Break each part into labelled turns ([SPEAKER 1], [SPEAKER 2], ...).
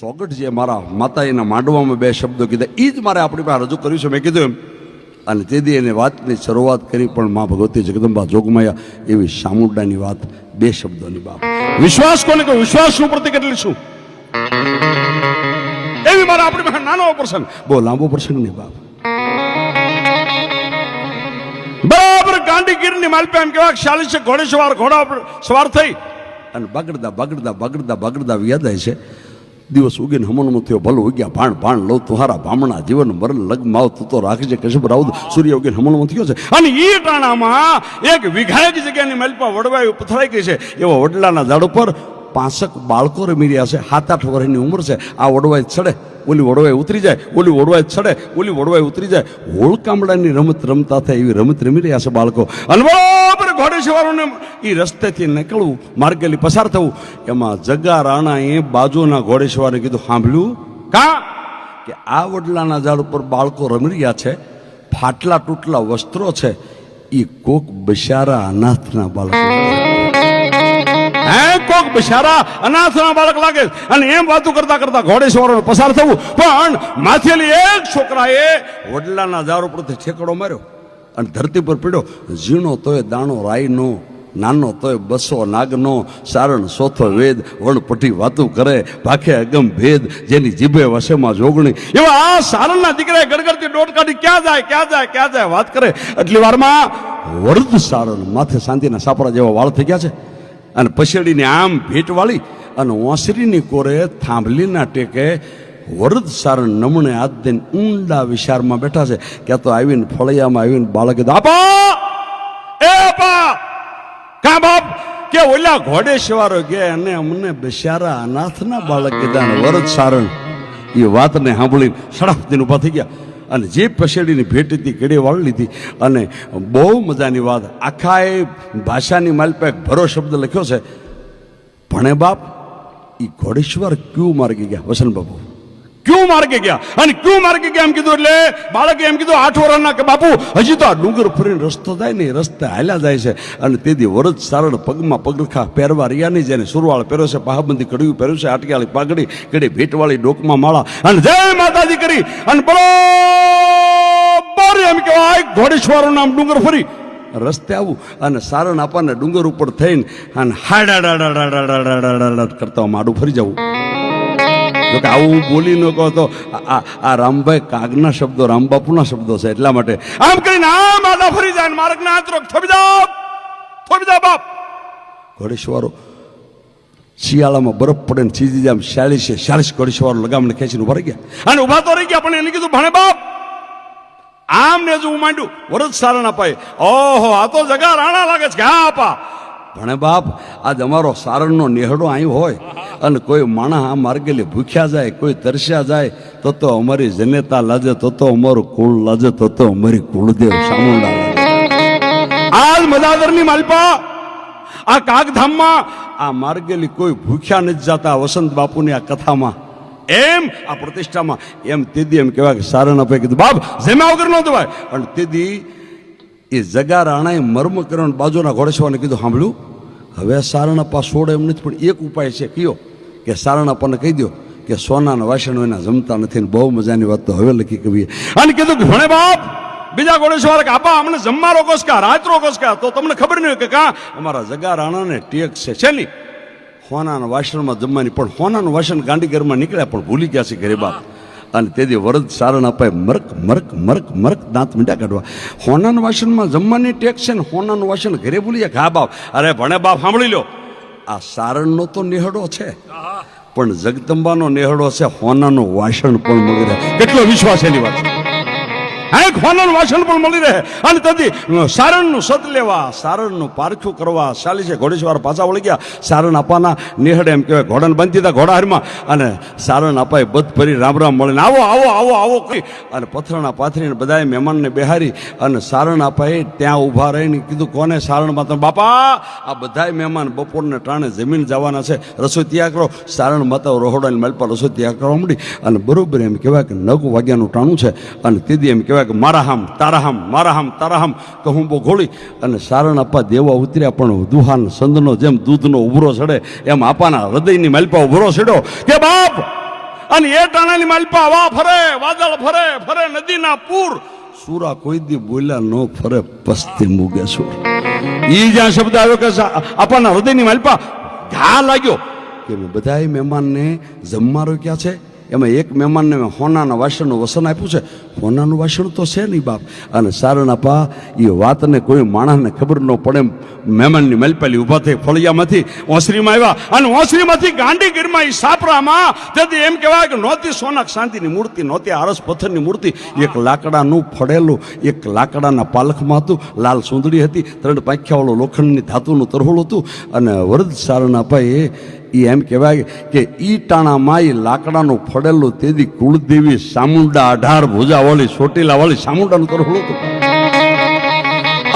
[SPEAKER 1] સોગટ જે મારા માતા એના માંડવામાં બે શબ્દો કીધા. એ જ મારે આપણી પાસે રજૂ કર્યું છે. મેં કીધું એમ. અને તેથી એને વાતની શરૂઆત કરી, પણ મા ભગવતી જગદંબા જોગમાયા એવી સામુંડાની વાત બે શબ્દોની બાપ વિશ્વાસ કોને કહ્યું વિશ્વાસનું પ્રતિક એટલે શું? એવી મારા આપણી પાસે નાનો પ્રસંગ. બહુ લાંબો પ્રસંગ નહીં બાપ બરાબર ગાંધીગીરની માલપે એમ કહેવાય છે ઘોડે સવાર, ઘોડા સવાર થઈ. અને બગડતા બગડતા બગડતા બગડતા વ્યાદાય છે. દિવસ ઉગીને હમણમાં થયો, ભલો ઉગ્યા, ભાણ ભાણ લઉં તુહારા ભામણા જીવન, મરણ, લગ્ન તું તો રાખજે કશબ રાઉદ સૂર્ય ઉગીને હમણમાં થયો છે. અને એ ટાણામાં એક વિઘાયક જગ્યાની મલપા વડવાયું પથરાઈ ગઈ છે. એવા વડલાના ઝાડ ઉપર પાંસક બાળકો રમી રહ્યા છે. સાત આઠ વર્ષની ઉંમર છે. આ વડવાય ચડે ઓલી વડવાએ ઉતરી જાય, ઓલી વડવાએ ચડે, ઓલી વડવાએ ઉતરી જાય. હોળકામડાની રમત રમતા થાય એવી રમત રમી રહ્યા છે બાળકો. અને બરાબર ઘોડે સવારોને એ રસ્તેથી નીકળવું માર્ગેલી પસાર થવું. એમાં જગા રાણાએ બાજુના ઘોડે સવારે કીધું સાંભળ્યું કા? કે આ વડલાના ઝાડ ઉપર બાળકો રમી રહ્યા છે, ફાટલા તૂટલા વસ્ત્રો છે એ કોક બિશારા અનાથના બાળકો હે બિચારા અનાથના બાળક લાગે અને એમ વાતો કરતા કરતા ઘોડે સવારો પસાર થવું. પણ માથેલી એક છોકરાએ વડલાના ઝાડ ઉપરથી ઠેકડો માર્યો અને ધરતી પર પીડ્યો. ઝીણો તોય દાણો રાઈનો નાનો તોય બસો, નાગનો, સારણ, સોથો વેદ વણપટી વાતું કરે, ભાખે અગમ ભેદ, જેની જીભે વસેમાં જોગણી. એવા આ સારણના દીકરાએ ગડગડતી દોટ કાઢી. ક્યાં જાય ક્યાં જાય ક્યાં જાય, વાત કરે. એટલી વારમાં વરદ સારણ માથે શાંતિના સાપરા જેવા વાળ થઈ ગયા છે. અને પછેડીને આમ ભેટ વાળી અને ઓસરીની કોરે થાંભલીના ટેકે વરદ સારણ નમણે હાથ દઈને ઊંડા વિશારમાં બેઠા છે. ક્યાં તો આવીને ફળિયામાં આવીને બાળકે આપા! એ આપા! કા બાપ? કે ઓલા ઘોડે સવારો કે અને અમને બિચારા અનાથના બાળક કીધા વરદ સારણ એ વાતને સાંભળી સડાફતીને ઊભા થઈ ગયા. અને જે પછેડીની ભેટ હતી કેડે વાળી લીધી, અને બહુ મજાની વાત આખા એ ભાષાની માલપે એક ભરો શબ્દ લખ્યો છે, ભણે બાપ એ ઘોડેશ્વર ક્યુ માર્ગી ગયા? વસંત બાપુ. ક્યું માર્ગે ગયા અને ક્યું માર્ગે ગયા એમ કીધું એટલે બાળકે એમ કીધું આઠ વર્ષના કે બાપુ હજી તો આ ડુંગર ફરીને રસ્તો થાય ને રસ્તે હાલ્યા જાય છે અને તેથી વરદ સારણ પગમાં પગરખા પહેરવા રહ્યા નહીં જેને સુરવાળ પહેર્યો છે પાહબંધી કડ્યું પહેર્યું છે આટકીવાળી પાઘડી કડે ભેટવાળી ડોકમાં માળા અને જય માતાજી કરી અને બરોબર એમ કહેવાય ઘોડેશ્વરનું નામ ડુંગર ફરી રસ્તે આવું અને સારણ આપણને ડુંગર ઉપર થઈને અને હાડા કરતા માડું ફરી જવું જો કે આવું બોલી ન કહો તો આ- રામભાઈ કાગના શબ્દો, રામબાપુના શબ્દો છે એટલા માટે. આમ કરીને આમ આડા ફરી જાય માર્ગના આંતરો થોભી જાઓ થોબી જાઓ બાપ. ઘોડેશ્વરો શિયાળામાં બરફ પડે ને ચીજી આમ ચાલીસે ચાલીસ ઘોડેશ્વરો લગામને ખેંચીને ઊભા રહી ગયા. અને ઊભા તો રહી ગયા, પણ એને કીધું, ભણે બાપ આમ ને હજુ હું માંડ્યું વરદ સારણ અપાય ઓહો, આ તો જગા રાણા લાગે છે હા, આપા. ભણે બાપ, આજ અમારો સારણનો નેહડો અહીં હોય અને કોઈ માણસ આ માર્ગેલી ભૂખ્યા જાય, કોઈ તરસ્યા જાય, તો તો અમારી જનેતા લાજે, તો તો અમારું કુળ લાજે, તો તો અમારી કુળદેવ સામુંડા આજ મદાદરની માલપા, આ કાગધામમાં આ માર્ગેલી કોઈ ભૂખ્યા નથી જાતા વસંત બાપુની આ કથામાં. એમ આ પ્રતિષ્ઠામાં, એમ તેદી એમ કહેવાય કે સારણ આપે કીધું બાપ, જેમાં વગર ન દવાય પણ તેદી એ જગા રાણાએ મર્મ કર્યો બાજુના ઘોડેશ્વરને કીધું સાંભળ્યું હવે સારણપ્પા છોડે એમ નથી, પણ એક ઉપાય છે, કયો? કે સારણપ્પાને કહી દો કે સોનાના વાસણો એના જમતા નથી બહુ મજાની વાત તો હવે લખી કહીએ અને કીધું કે, ભણે બાપ, બીજા ઘોડેશ્વર કે, આપા, અમને જમવા રોકો કા રાત રોકો કા તો તમને ખબર નહીં કે કા, અમારા જગા રાણાને ટેક છે શેની હોનાના વાસણમાં જમવાની, પણ હોનાનું વાસણ ગાંધીઘરમાં નીકળ્યા પણ ભૂલી ગયા છે ઘરે બાપ. અને તેથી વરદ સારણ અપાય, મરક મરક મરક મરક દાંત મીંડા કાઢવા. હોનાના વાસણમાં જમવાની ટેક છે ને હોનાનું વાસણ ઘરે ભૂલી જાય ઘા બાપ, અરે ભણે બાપ, સાંભળી લો. આ સારણનો તો નિહળો છે, પણ જગદંબાનો નેહડો છે, હોનાનું વાસણ પણ મળી રહે. કેટલો વિશ્વાસ એની વાત. છે હા એક હોનાનું વાસણ પણ મળી રહે. અને તેથી સારણનું સત લેવા, સારણનું પારખું કરવા ચાલીસે ઘોડેશ્વર પાછા વળી ગયા. સારણ આપવાના નિહળે એમ કહેવાય. ઘોડાને બંધ દીધા ઘોડાહારમાં. અને સારણ અપાય બધ ફરી રામ રામ મળીને, આવો આવો આવો આવો કહી અને પથરાણા પાથરીને બધાએ મહેમાનને બેહારી અને સારણ અપાય. ત્યાં ઊભા રહીને કીધું, કોને સારણ માતા બાપા, આ બધાય મહેમાન બપોરને ટાણે જમીન જવાના છે. રસોઈ તૈયાર કરો. સારણ માતા રોહડાની પર રસોઈ તૈયાર કરવા માંડી. અને બરોબર એમ કહેવાય કે નવ વાગ્યાનું ટાણું છે. અને તેથી એમ કહેવાય કે મારા હામ તારા હામ મારા હામ તારા હામ કહું બો ઘોળી અને સારણ આપા દેવા ઉતર્યા, પણ દુહાન સંદનો જેમ દૂધનો ઉભરો ચડે, એમ આપાના હૃદયની માલપા ઉભરો ચડ્યો કે બાપ, અને એ ટાણાની માલપા હવા ફરે, વાદળ ફરે ફરે નદીના પૂર. સુરા કોઈ દી બોલ્યા ન ફરે, પસ્તી મૂગે સુર. એ જ્યાં શબ્દ આવ્યો કે આપણના હૃદયની માલપા ઘા લાગ્યો, કે બધાય મહેમાનને જમવા ક્યાં છે? એમાં એક મહેમાનને મેં હોનાના વાસણનું વસન આપ્યું છે. હોનાનું વાસણ તો છે નહીં બાપ. અને સારણાપા એ વાતને કોઈ માણસને ખબર ન પડે મહેમાનની મલપેલી ઊભા થઈ ફળિયામાંથી ઓસરીમાં આવ્યા. અને ઓસરીમાંથી ગાંધીગીરમાં એ સાપરામાં, તેથી એમ કહેવાય કે નહોતી સોનાક શાંતિની મૂર્તિ, નહોતી આરસ પથ્થરની મૂર્તિ. એક લાકડાનું ફળેલું, એક લાકડાના પાલખમાં હતું, લાલ સુંદડી હતી, ત્રણ પાંખ્યાવાળું લોખંડની ધાતુનું તરહોળ હતું. અને વરદ સારણાપાએ એ એમ કહેવાય કે ઈ ટાણામાં એ લાકડાનું ફળેલું તેથી કુળદેવી સામુંડા અઢાર ભુજાવાળી ચોટીલાવાળી સામુંડાનું તરફ હતું.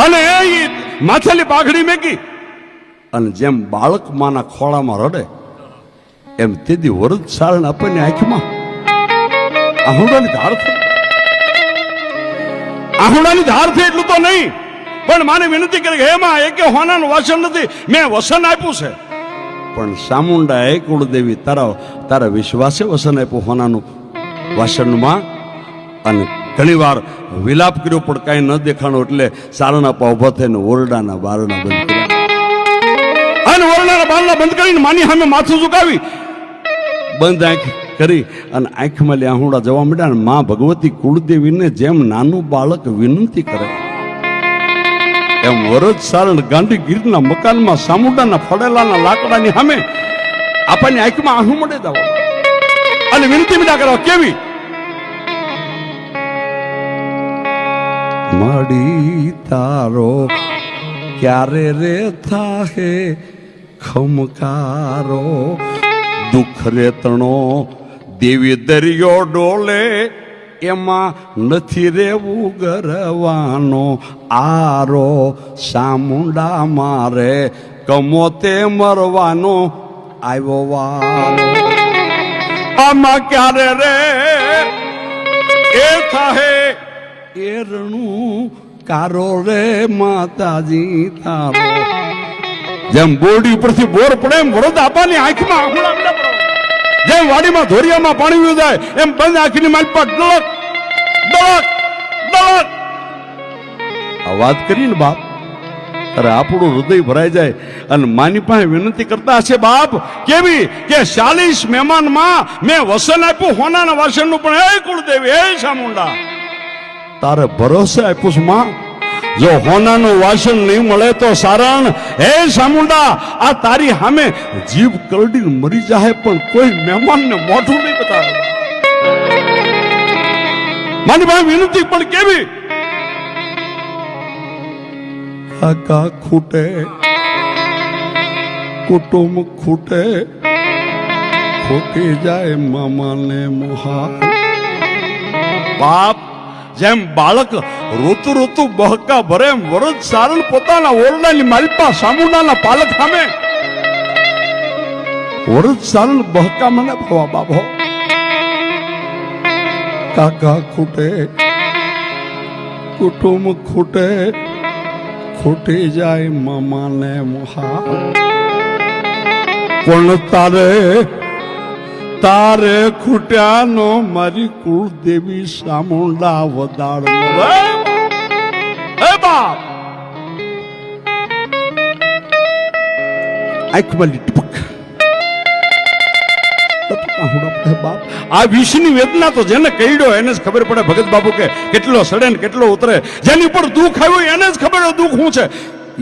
[SPEAKER 1] અને એ માથેલી પાઘડી મેકી. અને જેમ બાળક માના ખોળામાં રડે, એમ તેથી વરદ સારણ આપણને આંખમાં. આહુડાની ધાર થઈ આહુડાની ધાર થઈ એટલું તો નહીં. પણ માને વિનંતી કરી કે, હે માં, એકે હોનાનું વાસણ નથી. મેં વસન આપ્યું છે. પણ સામુંડા એ કુળદેવી તારા તારા વિશ્વાસે વસન આપ્યું હોનાનું વાસણમાં. અને ઘણી વાર વિલાપ કર્યો, પણ કાંઈ ન દેખાણો એટલે સારણા પા ઊભા થઈને ઓરડાના બારણા બંધ કર્યા. અને ઓરડાના બારણા બંધ કરીને માની સામે માથું ઝુકાવી. બંધ આંખ કરી અને આંખમાં આહુડા જવા માંડ્યા અને મા ભગવતી કુળદેવીને જેમ નાનું બાળક વિનંતી કરે. એમ વરજ સારણ ગાંધી ગીરના મકાનમાં સામુડાના ફળેલાના લાકડાની સામે આપણને આંખમાં આહું મળે દાવો. અને વિનંતી મીડા કરવા કેવી? માડી તારો ક્યારે રે થાહે? ખમકારો. દુઃખ રેતણો દેવી દરિયો ડોલે. એમાં નથી રેવું ગરવાનો. આરો સામુંડા મારે કમોતે મરવાનો. આવ્યો વારો. આમાં ક્યારે રે? એ થાહે એરણું કારો રે માતાજી તારો. જેમ બોરડી ઉપરથી બોર પડે એમ વરદ આપાની આંખમાં. જેમ વાડીમાં ધોરિયામાં પાણી વયું જાય, એમ બંધ આંખની માલ પર ડળક ડળક ડળક આ વાત કરી ને બાપ અરે આપણું હૃદય ભરાઈ જાય અને માની પાસે વિનંતી કરતા હશે, બાપ, કેવી કે ચાલીસ મહેમાનમાં મેં વસન આપ્યું, હોનાના વાસણનું પણ હે કુળદેવી, હે ચામુંડા તારે ભરોસે આપ્યું છે, માં? જો હોનાનું વાસણ નહીં મળે તો સારણ. હે સામુંડા આ તારી સામે જીભ કરડીને મરી જાય પણ કોઈ મહેમાનને મોઢું નહીં બતાવે. મારી ભાઈ વિનંતી પણ કેવી? કાકા ખૂટે કુટુંબ ખૂટે ખોટી જાય મામાને મોહા. બાપ જેમ બાળક ઋતુ ઋતુ બહકા ભરે એમ વરદ સારણ પોતાના ઓરડાની માલપા સામુડાના પાલક સામે. વરદ સારણ બહકા મને ભવા બાબો. કાકા ખૂટે, કુટુંબ ખૂટે, ખૂટી જાય મામાને મોહા. કોણ તારે તારે ખૂટ્યાનો મારી કુળદેવી સામુંડા વદાળ આ વિષની વેદના તો જેને કઈડ્યો એને જ ખબર પડે. ભગત બાપુ કે કેટલો સડે ને કેટલો ઉતરે. જેની ઉપર દુઃખ આવ્યું એને જ ખબર દુઃખ શું છે.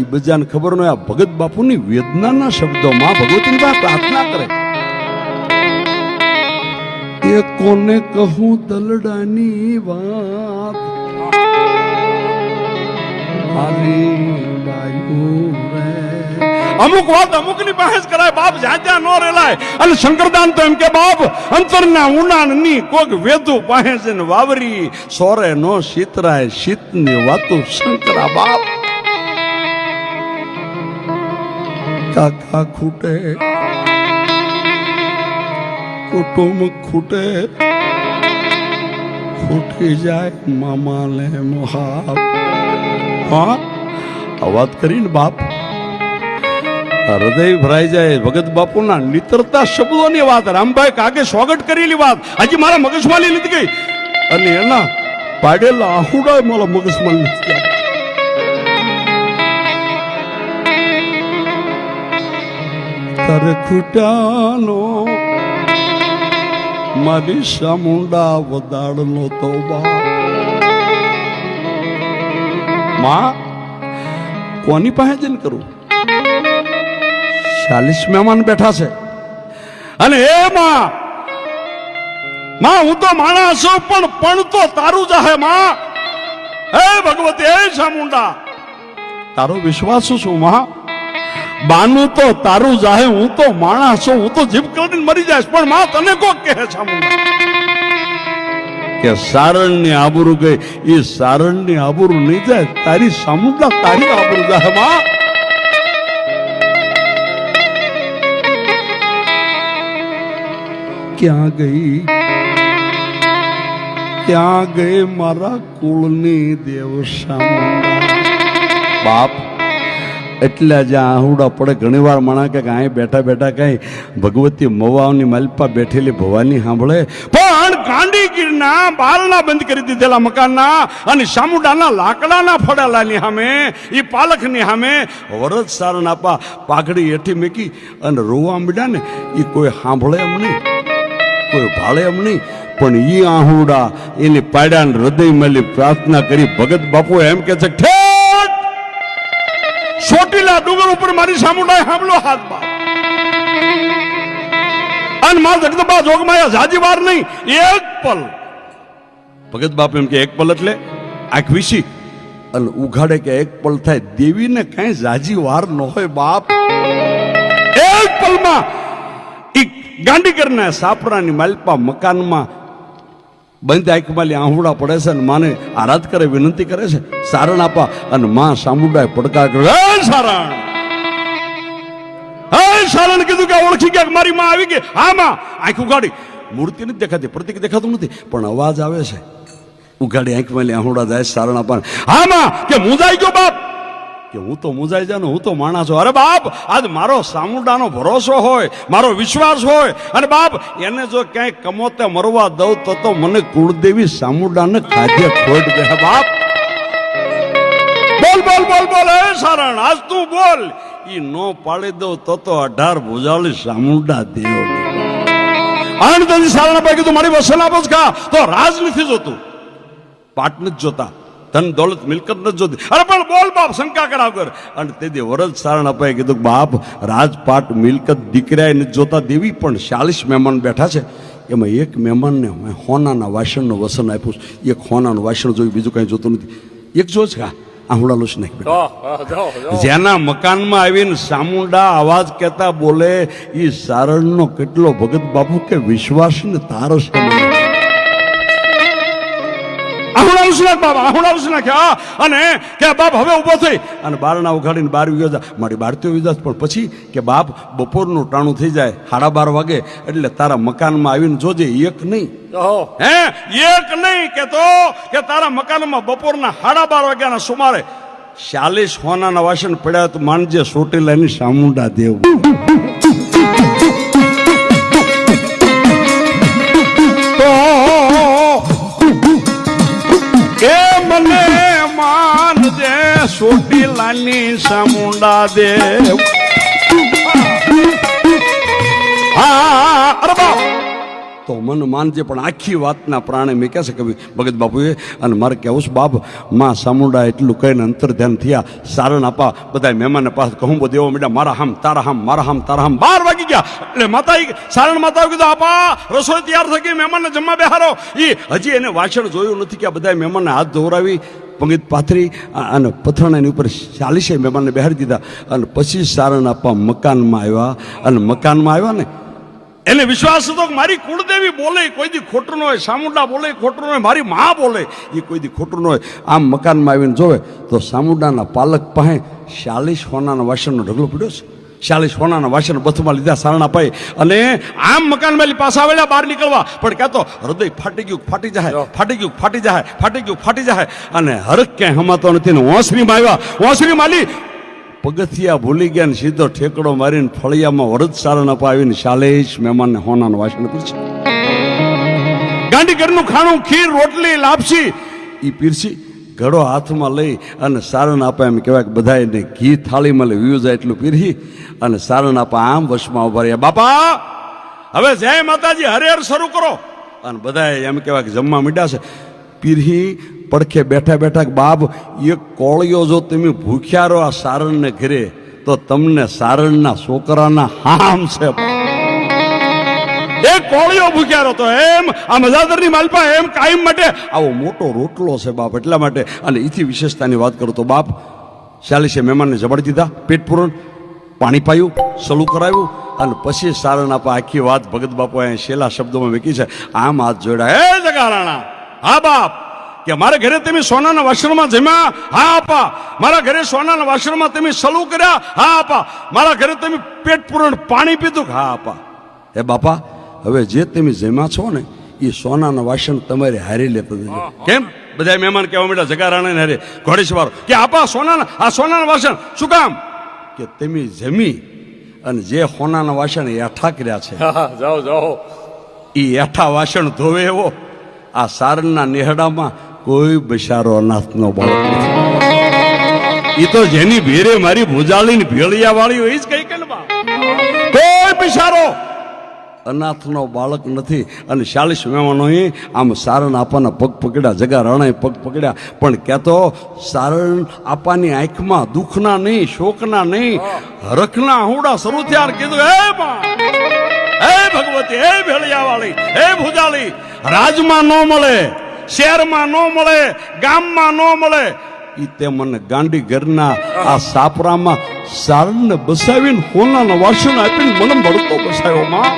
[SPEAKER 1] એ બધાને ખબર ન ભગત બાપુની વેદનાના શબ્દોમાં ભગવતીની પ્રાર્થના કરે. એ કોને કહું દલડાની વાત? અમુક વાત અમુકની પાસે કરાય, બાપ જ્યાં ત્યાં ન રેલાય. અને શંકરદાન તો એમ કે, બાપ, અંતરના ઉનાણની કોક વેધુ પાસે ને વાવરી. સોરે નો શીતરાય શીતની વાતો શંકરા બાપ. કાકા ખૂટે. કુટુંબ ખૂટે, ખૂટી જાય મામાને મોહાબ હા, આ વાત કરીને બાપ હૃદય ભરાઈ જાય. ભગત બાપુના નિતરતા શબ્દોની વાત, રામભાઈ કાગે સ્વાગત કરેલી વાત. હજી મારા મગજમાં લીધી ગઈ. અને એના પાડેલા આહુડા મારા મગજમાં ગયા. તારે ખૂટ્યાનો મારી સામુંડા વદાડનો તો માં, કોની પાસે જઈને કરું? ચાલીસ મહેમાન બેઠા છે. અને એ માં માં, હું તો માણસ છું, પણ પણ તો તારું જાહે માં. હે ભગવતી હે ચામુંડા તારો વિશ્વાસ શું, માં? બાનું તો તારું જાહે, હું તો માણસ છું, હું તો જીભ કરીને મરી જઈશ, પણ માં તને કોક કહે છે કે સારણની આબરૂ ગઈ એ સારણની આબરૂ નહીં જાય, તારી સામુંડા તારી આબરૂ જાહે, માં. ક્યાં ગઈ? ક્યાં ગઈ મારા કુળની દેવ સામ બાપ એટલે જ્યાં આહુડા પડે. ઘણી વાર મણા કે અહીં બેઠા બેઠા કઈ ભગવતી મવાઓની મલપા બેઠેલી ભવાની સાંભળે. પણ ગાંડીગીરના બારણા બંધ કરી દીધેલા મકાનના અને સામુડાના લાકડાના ફળેલાની સામે એ પાલખની સામે વરદ સારણ આપા પાઘડી હેઠી મૂકી અને રોવા મીડા ને એ કોઈ સાંભળે એમ નહીં, કોઈ ભાળે એમ નહીં. પણ એ આહુડા એની પાડ્યા હૃદય મળી પ્રાર્થના કરી, ભગત બાપુ, એમ કે છે ચોટીલા ડુંગર ઉપર મારી સામુંડાએ હામલો હાથ બાપ અને મા જગદંબા જોગમાયા જાજી વાર નહીં, એક પલ. ભગત બાપ એમ કે એક પલ એટલે આંખ વિશી અને ઉઘાડે કે એક પલ થાય, દેવીને કઈ જાજી વાર ન હોય બાપ. એક પલમાં ઈ ગાંધીગરના સાપરાની માલપા મકાનમાં બંધ આંખમાં આહુડા પડે છે અને માને આરાધ કરે, વિનંતી કરે છે. સારણ આપા અને માં સામુડાએ પડકાર કરે. સારણ! હે સારણ, કીધું કે ઓળખી ગયા મારી માં આવી ગઈ. હા, માં, આંખ ઉગાડી. મૂર્તિ નથી દેખાતી, પ્રતિક દેખાતું નથી, પણ અવાજ આવે છે. ઉગાડી આંખમાં આંહુડા જાય, સારણ આપા. હા, માં, કે મુંજાઈ ગયો બાપ. કે હું તો મુંજાઈ જાય હું તો માણસ છું. અરે બાપ, આજ મારો સામુંડાનો ભરોસો હોય, મારો વિશ્વાસ હોય, અને બાપ, એને જો ક્યાંય કમોતે મરવા દઉં તો તો મને કુળદેવી સામુંડાને ખાધે ખોટ દે બાપ. બોલ બોલ બોલ બોલ, હે સારણ, આજ તું બોલ. ઈ નો પાડી દઉં તો તો અઢાર ભુજાલી સામુંડા દેવ. આનંદ સારણ ભાઈ કીધું, મારી વસલ આપો જ ખા. તો રાજ નથી જોતું. પાટ નથી જોતા. ધન દોલત મિલકત નથી જોતી. અરે પણ બોલ બાપ શંકા કરાવ કર. અને તેથી વરદ સારણ અપાય કીધું કે બાપ રાજપાટ મિલકત દીકરાએ નથી જોતા દેવી પણ ચાલીસ મહેમાન બેઠા છે. એમાં એક મહેમાનને મેં હોનાના વાસણનું વસન આપ્યું છે. એક હોનાનું વાસણ જોયું બીજું કાંઈ જોતું નથી. એક જો છે આહુડા લોસ નાખ બેટા જેના મકાનમાં આવીને સામુંડા અવાજ કહેતા બોલે એ સારણનો કેટલો ભગત બાપુ કે વિશ્વાસ ને તારો છે આહુડા ઉસનાક બાપ આહુડા કે હા અને કે બાપ હવે ઊભો થઈ. અને બારણા ઉઘાડીને બાર વિયો જા મારી બારતીઓ વિદાસ પણ પછી કે બાપ બપોરનું ટાણું થઈ જાય સાડા બાર વાગે એટલે તારા મકાનમાં આવીને જોજે એક નહીં. હે એક નહીં કે તો કે તારા મકાનમાં બપોરના સાડા બાર વાગ્યાના સુમારે ચાલીસ હોનાના વાસણ પડ્યા તો માનજે સોટેલાની સામુંડા દેવ. માનજે સોટેલાની સામુંડા દેવ હા બાપ! તો મન માનજે, પણ આખી વાતના પ્રાણે મેં કહેશે કવિ ભગત બાપુએ? અને મારે કહેવું છે, બાપ, માં સામુંડા એટલું કહીને અંતર ધ્યાન થયા સારણ આપા બધા મહેમાનને પાસે કહું બધું દેવો મેડા મારા હામ, તારા હામ, મારા હામ, તારા હામ. બાર વાગી ગયા. એટલે માતા સારણ માતા કીધું, આપા, રસોઈ તૈયાર થઈ ગઈ, મહેમાનને જમવા બેહારો. એ હજી એને વાસણ જોયું નથી કે બધા મહેમાનને હાથ ધોવરાવી પંગીત પાથરી અને પથરાણાની ઉપર ચાલીસે મહેમાનને બેહાડી દીધા. અને પછી સારણ આપવા મકાનમાં આવ્યા. અને મકાનમાં આવ્યા ને, એને વિશ્વાસ હતો કે મારી કુળદેવી બોલે, કોઈ દી ખોટું ન હોય, સામુંડા બોલે, ખોટું ન હોય, મારી મા બોલે, એ કોઈ દી ખોટું ન હોય. આમ મકાનમાં આવીને જોવે, તો સામુંડાના પાલક પાસે ચાલીસ સોનાના વાસણનો ઢગલો પડ્યો છે. ચાલીસ સોનાના વાસણ બથમાં લીધા, સારણા પાઈ અને આમ મકાનમાં પાસા આવેલા, બહાર નીકળવા. પણ કહેતો હૃદય ફાટી ગયું, ફાટી જાય, ફાટી ગયું, ફાટી જાય, ફાટી ગયું, ફાટી જાય. અને હરક ક્યાંય હમાતો નથી ને ઓસરીમાં આવ્યા. ઓસરી માલી પગથિયા ભૂલી ગયા ને સીધો ઠેકડો મારીને ફળિયામાં વરદ સારણ અપાવીને શાલેશ મહેમાનને હોનાનું વાસણ પીરસી ગાંધીગઢનું ખાણું ખીર, રોટલી, લાપસી એ પીરસી. ઘડો હાથમાં લઈ અને સારણ આપે એમ કહેવાય કે બધા એને ઘી થાળીમાં લઈ વ્યૂ જાય એટલું પીરી અને સારણ આપા આમ વશમાં ઊભા રહ્યા. બાપા, હવે જય માતાજી હરે હર શરૂ કરો. અને બધા એમ કહેવાય કે જમવા મીડા છે. પીરહી, પડખે બેઠા બેઠા બાપ, એક કોળિયો જો તમે ભૂખ્યા રહો આ સારણને ઘરે, તો તમને સારણના છોકરાના હામ છે. કોળિયો ભૂખ્યા હતો એમ, આ મજાદરની માલપા એમ કાયમ માટે. આવો મોટો રોટલો છે બાપ, એટલા માટે. અને એથી વિશેષતાની વાત કરું તો બાપ, ચાલીસે મહેમાનને જબડી દીધા, પેટ પૂરણ, પાણી પાયું, સલું કરાવ્યું, અને પછી સારણ આપા આખી વાત ભગત બાપુ અહીંયા છેલ્લા શબ્દોમાં વેકી છે. આમ હાથ જોડ્યા. હે જગારાણા, હા બાપ, કે મારા ઘરે તમે સોનાના વાસણમાં જમ્યા? હા આપા. મારા ઘરે સોનાના વાસણમાં તમે સલું કર્યા? હા આપા. મારા ઘરે તમે પેટ પૂરણ પાણી પીધું? હા આપા. હે બાપા હવે જે તમે જેમાં છો ને એ સોનાના વાસણ તમારે હારી લેતા જજો. કેમ? બધા મહેમાન કહેવા માંડ્યા જગારાણા હારે ઘોડેશ્વર કે આપા સોનાના આ સોનાના વાસણ શું કામ? કે તમે જમી અને જે સોનાના વાસણ એઠા કર્યા છે
[SPEAKER 2] જાઓ જાઓ.
[SPEAKER 1] એ એઠા વાસણ ધોવે એવો. આ સારણના નેહડામાં કોઈ બશારો અનાથનો બાળક એ તો જેની ભેરે મારી ભુજાળીની ભેળિયા વાળી હોય જ કઈ કે કોઈ બિચારો અનાથનો બાળક નથી અને ચાલીસ મહેમાનોએ આમ સારણ આપવાના પગ પકડ્યા, જગા રણાએ પગ પકડ્યા. પણ કહેતો સારણ આપવાની આંખમાં દુઃખના નહીં, શોકના નહીં, હરખના હુડા શરૂ થયા કીધું, હે હે ભગવતી, હે ભેળિયાવાળી, હે ભુજાલી રાજમાં ન મળે, શહેરમાં ન મળે, ગામમાં ન મળે. ઈ તે મને ગાંડી ઘરના આ સાપરામાં સારણને બસાવીને હોનાના વાસણ આપીને મને મળતો બસાવ્યો માં.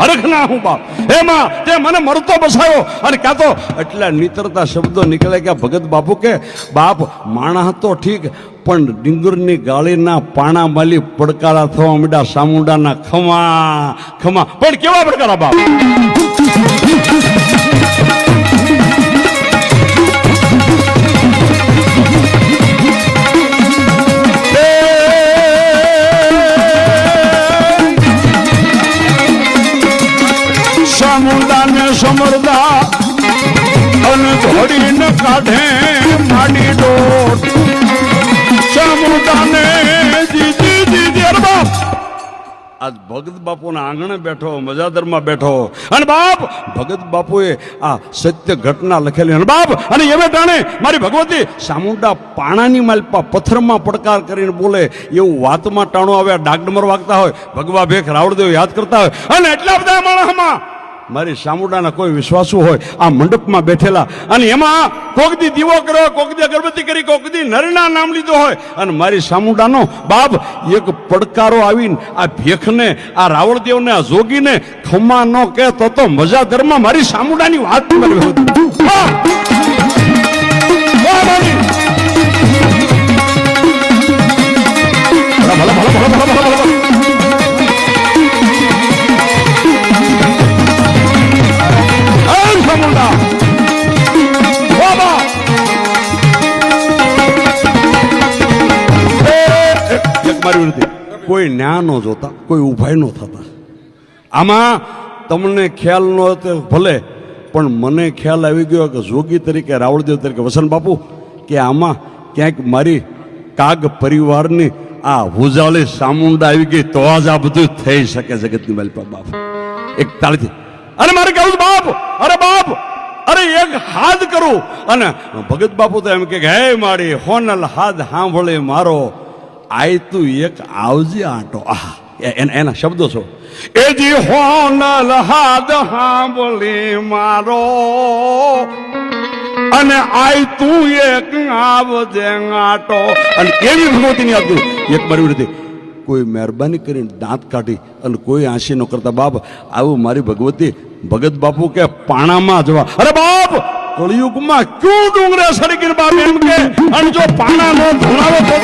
[SPEAKER 1] હરખના હું બાપ. એમાં તે મને મરતો બસાયો અને કાં તો એટલા નીતરતા શબ્દો નીકળે કે ભગત બાપુ કે, બાપ માણસ તો ઠીક, પણ ડીંગરની ગાળીના પાણા માલી પડકારા થવા માંડ્યા, સામુંડાના ખમા ખમા. પણ કેવા પડકારા બાપ? અને ઘોડીને કાઢે માડી ડોટ સામુંડાને જીજી જીજી બાપ. આજ ભગત બાપુના આંગણે બેઠો, મજાદરમાં બેઠો. અને બાપ, ભગત બાપુએ આ સત્ય ઘટના લખેલી. અને બાપ, અને એવે ટાણે મારી ભગવતી સામુંડા પાણાની માલપા પથ્થરમાં પડકાર કરીને બોલે, એવું વાતમાં ટાણો આવે ડાગડમર વાગતા હોય. ભગવા ભેખ રાવળદેવ યાદ કરતા હોય. અને એટલા બધા માણસમાં મારી સામુડાના કોઈ વિશ્વાસુ હોય આ મંડપમાં બેઠેલા અને એમાં કોકદી દીવો કર્યો કોકદી અગરબત્તી કરી કોકદી નરના નામ લીધો હોય અને મારી સામુડાનો બાપ એક પડકારો આવીને આ ભેખને આ રાવળદેવને આ જોગીને ખમા ન કહેતો તો મજા ધરમાં મારી સામુડાની વાત કરવી હતી. ભલા, ભલા, ભલા, ભલા, ભલા, ભલા, કોઈ ન્યા ન જોતા, કોઈ ઉભાઈ ન થતા. આમાં તમને ખ્યાલ ન ભલે, પણ મને ખ્યાલ આવી ગયો કે જોગી તરીકે, રાવળદેવ તરીકે વસન બાપુ, કે આમાં ક્યાંક મારી કાગ પરિવારની આ ભુજાલી સામુંડા આવી ગઈ તો જ આ બધું થઈ શકે જગતની માલપા બાપ. એક તાળીથી, અરે મારે કહું બાપ, અરે બાપ, અરે એક હાથ કરું. અને ભગત બાપુ તો એમ કે હે મારી, હોનલ હાથ સાંભળે મારો. આય તું એક આવજે આંટો. આહ એના શબ્દો છો. એ જી હોનલ હાથ સાંભળી મારો. અને આય તું એક આવજે આંટો. અને કેવી ભગવતીની આપતું એક મારી વિનંતી કોઈ મહેરબાની કરીને દાંત કાઢી અને કોઈ આંસી ન કરતા બાપ, આવું મારી ભગવતી ભગત બાપુ કે પાણામાં જવા. અરે બાપ! કળિયુગમાં ક્યું ડુંગરે સડકીને બાપ એમ કે અને જો પાણા નો ધોળાવો તો!